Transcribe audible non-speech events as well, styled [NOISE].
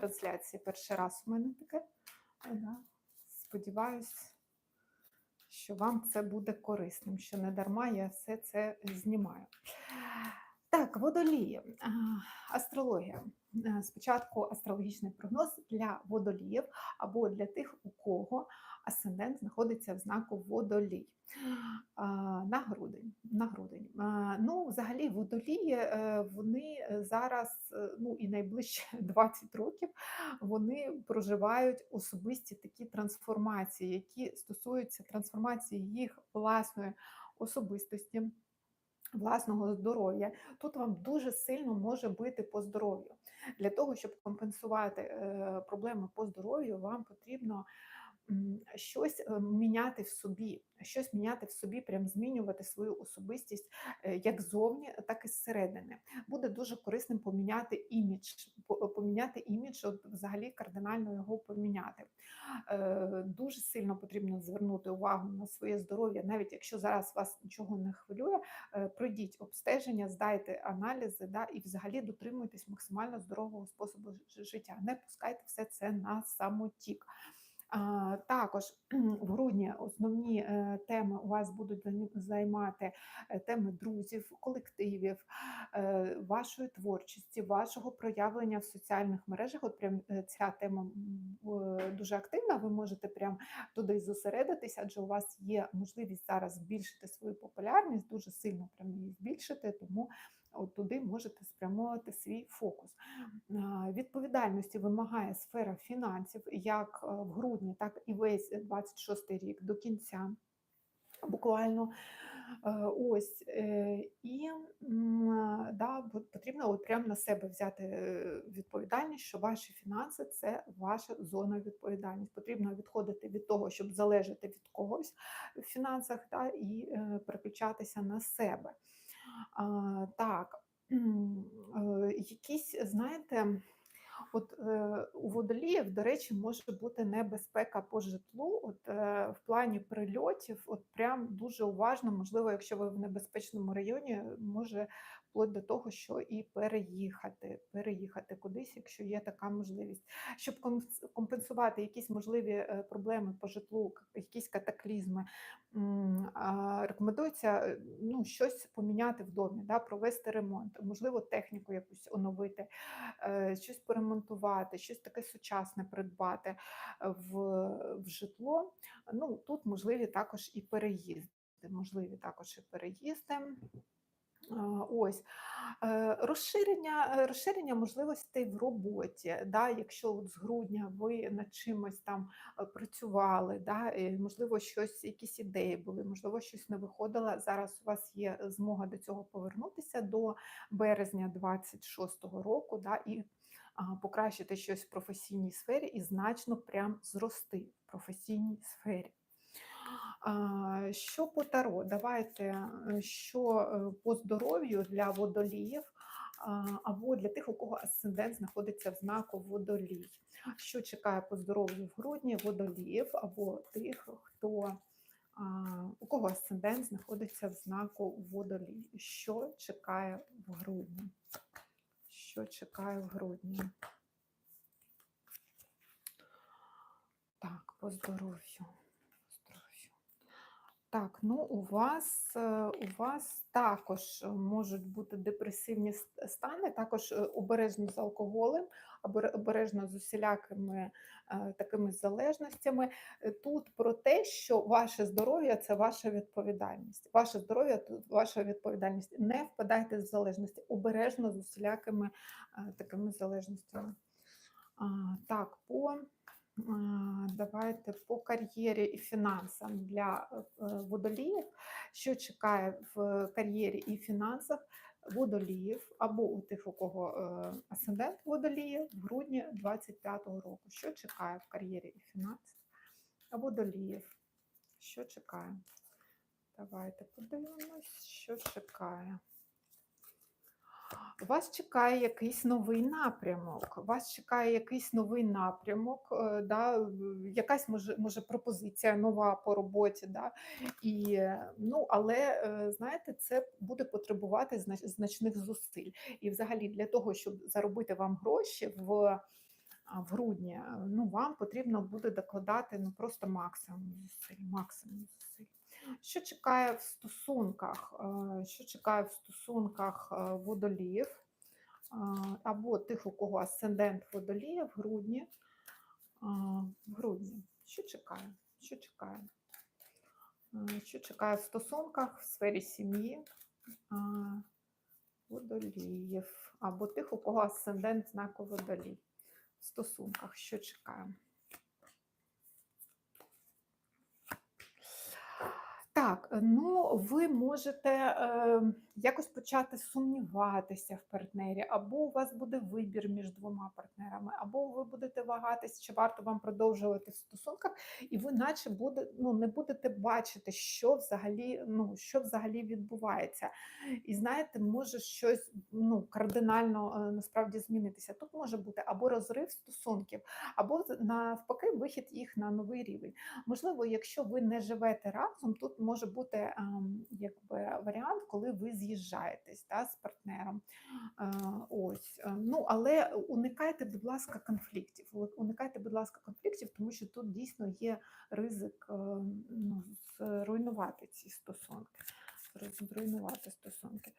трансляції перший раз у мене таке. Е. Сподіваюсь, що вам це буде корисним, що не дарма я все це знімаю. Так, водолії, астрологія. Е, Спочатку астрологічний прогноз для водоліїв або для тих, у кого асцендент знаходиться в знаку водолій. На грудень. На грудень. Ну, взагалі, водолії е, вони зараз, е, ну і найближче [LAUGHS] 20 років, вони проживають особисті такі трансформації, які стосуються трансформації їх власної особистості. Власного здоров'я тут вам дуже сильно може бити по здоров'ю. Для того, щоб компенсувати е, проблеми по здоров'ю, вам потрібно щось е, міняти в собі, щось міняти в собі, прям змінювати свою особистість е, як ззовні, так і зсередини. Буде дуже корисним поміняти імідж, поміняти імідж, от взагалі кардинально його поміняти. Е, Дуже сильно потрібно звернути увагу на своє здоров'я, навіть якщо зараз вас нічого не хвилює, е, пройдіть обстеження, здайте аналізи, да, і взагалі дотримуйтесь максимально здорового способу життя. Не пускайте все це на самотік. Також в грудні основні е, теми у вас будуть займати е, теми друзів, колективів, е, вашої творчості, вашого проявлення в соціальних мережах. От прям ця тема дуже активна. Ви можете прям туди зосередитися, адже у вас є можливість зараз збільшити свою популярність, дуже сильно прям її збільшити, тому от туди можете спрямовувати свій фокус. Відповідальності вимагає сфера фінансів як е, в грудні, так і весь 26 рік до кінця. Буквально Е, ось е, і да, потрібно от прямо на себе взяти відповідальність, що ваші фінанси це ваша зона відповідальності. Потрібно відходити від того, щоб залежати від когось в фінансах, да, і переключатися на себе. Так, е, якісь, знаєте, От е, у водоліїв, до речі, може бути небезпека по житлу. От е, в плані прильотів, от прям дуже уважно, можливо, якщо ви в небезпечному районі, може вплоть до того, що і переїхати, переїхати кудись, якщо є така можливість. Щоб компенсувати якісь можливі е, проблеми по житлу, якісь катаклізми, рекомендується е, ну, щось поміняти в домі, да, провести ремонт, можливо, техніку якусь оновити е, щось поремонтувати, щось таке сучасне придбати в, в житло. Ну, тут можливі також і переїзди. Можливі також і переїзди. Ось Е, розширення, е, розширення можливостей в роботі. Да, якщо от з грудня ви над чимось там е, працювали, да, можливо, щось, якісь ідеї були, можливо, щось не виходило. Зараз у вас є змога до цього повернутися до березня 26-го року, да, і покращити щось в професійній сфері і значно прям зрости в професійній сфері. Що по таро? Давайте, е, що е, по здоров'ю для водоліїв або для тих, у кого асцендент знаходиться в знаку водолій. Що чекає по здоров'ю в грудні водоліїв або тих, хто у кого асцендент знаходиться в знаку водолій? Що чекає в грудні? Що чекає в грудні? Так, по здоров'ю. Так, ну у вас, е, у вас також е, можуть бути депресивні стани, також е, обережно з алкоголем, обере- обережно з усілякими такими залежностями. Тут про те, що ваше здоров'я це ваша відповідальність. Ваше здоров'я тут ваша відповідальність. Не впадайте в залежності, обережно з усілякими такими залежностями. Так, по давайте по кар'єрі і фінансам для е, е, водоліїв. Що чекає в кар'єрі і фінансах водоліїв або у тих, у кого е, асцендент водолії в грудні 25-го року? Що чекає в кар'єрі і фінансах водоліїв? Що чекає? Давайте подивимось, що чекає. Вас чекає якийсь новий напрямок. Вас чекає якийсь новий напрямок, е, да, якась може, може пропозиція нова по роботі. Да, і, ну, але е, знаєте, це буде потребувати знач- значних зусиль. І взагалі для того, щоб заробити вам гроші в в грудні, ну, вам потрібно буде докладати ну, просто максимум зусиль, максимум зусиль. Що чекає в стосунках? е, Що чекає в стосунках е, водоліїв? Або тих, у кого асцендент водолія в грудні. В грудні. Що чекає? Що чекає? Е, Що чекає в стосунках в сфері сім'ї? Водоліїв. Або тих, у кого асцендент знаку водолій. В стосунках, що чекає? Так, е, ну ви можете е, якось почати сумніватися в партнері, або у вас буде вибір між двома партнерами, або ви будете вагатись, чи варто вам продовжувати в стосунках, і ви наче буде, ну, не будете бачити, що взагалі, ну, що взагалі відбувається. І знаєте, може щось ну, кардинально е, насправді змінитися. Тут може бути або розрив стосунків, або навпаки вихід їх на новий рівень. Можливо, якщо ви не живете разом, тут може бути ем, якби варіант, коли ви з'їжджаєтесь та, з партнером. Е, ось. е, Ну, але уникайте, будь ласка, конфліктів. Уникайте, будь ласка, конфліктів, тому що тут дійсно є ризик е, ну, зруйнувати ці стосунки. Зруйнувати стосунки.